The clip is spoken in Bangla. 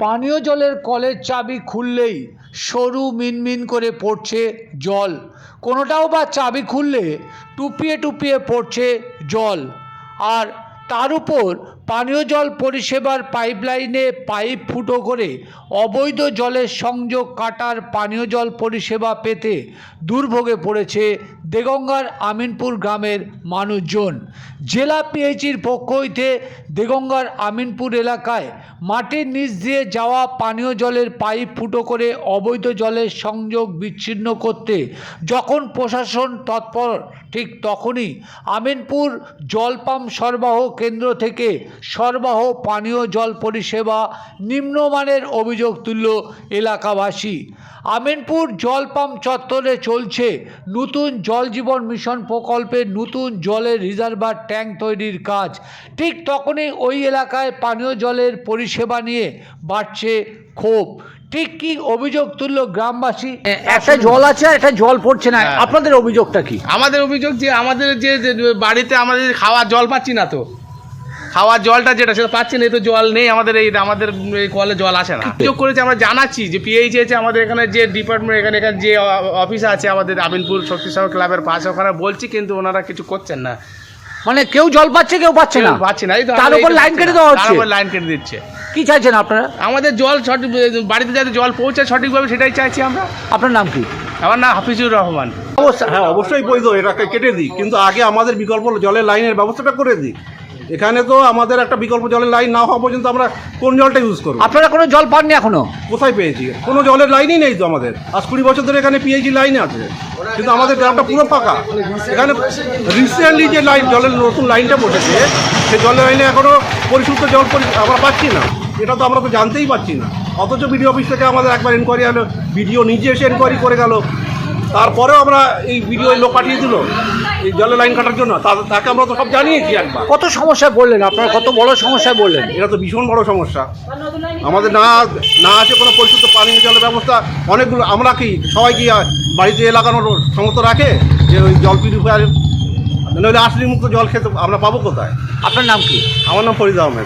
পানীয় জলের কলের চাবি খুললেই সরু মিনমিন করে পড়ছে জল। কোনোটাও বা চাবি খুললে টুপিয়ে টুপিয়ে পড়ছে জল। আর তার উপর পানীয় জল পরিষেবার পাইপলাইনে পাইপ ফুটো করে অবৈধ জলের সংযোগ কাটার পানীয় জল পরিষেবা পেতে দুর্ভোগে পড়েছে দেগঙ্গার আমিনপুর গ্রামের মানুষজন। জেলা পিএইচির পক্ষ হইতে দেগঙ্গার আমিনপুর এলাকায় মাটির নিচ দিয়ে যাওয়া পানীয় জলের পাইপ ফুটো করে অবৈধ জলের সংযোগ বিচ্ছিন্ন করতে যখন প্রশাসন তৎপর, ঠিক তখনই আমিনপুর জল পাম্প সরবরাহ কেন্দ্র থেকে সরবরাহ পানীয় জল পরিষেবা নিম্নমানের অভিযোগ তুলল এলাকাবাসী। আমিনপুর জল পাম্প চত্বরে চলছে নতুন জল জীবন মিশন প্রকল্পের নতুন জলের রিজার্ভার ট্যাঙ্ক তৈরির কাজ। ঠিক তখনই ওই এলাকায় পানীয় জলের পরিষেবা নিয়ে বাড়ছে ক্ষোভ। ঠিক কি অভিযোগ তুলল গ্রামবাসী? একটা জল আছে আর একটা জল পড়ছে না। হ্যাঁ। আপনাদের অভিযোগটা কি? আমাদের অভিযোগ যে আমাদের যে বাড়িতে আমাদের খাওয়ার জল পাচ্ছি না তো। খাওয়ার জলটা যেটা সেটা পাচ্ছি না এই তো জল নেই আমাদের এই আমাদের এই কলে জল আসে না। অভিযোগ করেছে আমরা জানাচ্ছি যে পিএইচ আছে আমাদের এখানে যে ডিপার্টমেন্ট এখানে এখানে যে অফিস আছে আমাদের আমিনপুর শক্তিসাগর ক্লাবের পাশে ওখানে বলছি কিন্তু ওনারা কিছু করছেন না। মানে কেউ জল পাচ্ছে কেউ পাচ্ছে না? পাচ্ছে না এই তো তার উপর লাইন কেটে। দেওয়া তার হচ্ছে। উপর লাইন কেটে দিচ্ছে। কি চাইছেন আপনারা? আমাদের জল সঠিক বাড়িতে যাতে জল পৌঁছায় সঠিকভাবে সেটাই চাইছি আমরা। আপনার নাম কি? আমার নাম হাফিজুর রহমান। অবস্থা হ্যাঁ অবশ্যই বৈধ এটাকে কেটে দিই। কিন্তু আগে আমাদের বিকল্প জলের লাইনের ব্যবস্থাটা করে দিই। এখানে তো আমাদের একটা বিকল্প জলের লাইন না হওয়া পর্যন্ত আমরা কোন জলটা ইউজ করব? আপনারা কোনো জল পাননি এখনও? কোথায় পেয়েছি? কোনো জলের লাইনই নেই তো আমাদের। আজ কুড়ি বছর ধরে এখানে পিএইচি লাইন আছে। কিন্তু আমাদের গ্রামটা পুরো ফাঁকা। এখানে রিসেন্টলি যে লাইন জলের নতুন লাইনটা বসেছে সেই জলের লাইনে এখনও পরিশুদ্ধ জল আমরা পাচ্ছি না। এটা তো আমরা তো জানতেই পারছি না। অথচ বিডিও অফিস থেকে আমাদের একবার এনকোয়ারি হলো বিডিও নিজে এসে এনকোয়ারি করে গেল। তারপরেও আমরা এই ভিডিও লোক পাঠিয়ে দিল এই জলের লাইন কাটার জন্য। তা- তাকে আমরা তো সব জানিয়েছি একবার। কত সমস্যায় বললেন? আপনারা কত বড় সমস্যায় বললেন? এটা তো ভীষণ বড় সমস্যা। আমাদের না না আছে কোনো পরিশুদ্ধ পানীয় জলের ব্যবস্থা। অনেকগুলো আমরা কি সবাই কি বাড়িতে এলাকানোর সমস্ত রাখে? যে ওই জল পিউরিফায়ার নইলে আর্সেনিক মুক্ত জল খেতে আমরা পাবো কোথায়? আপনার নাম কি? আমার নাম ফরিদ আহমেদ।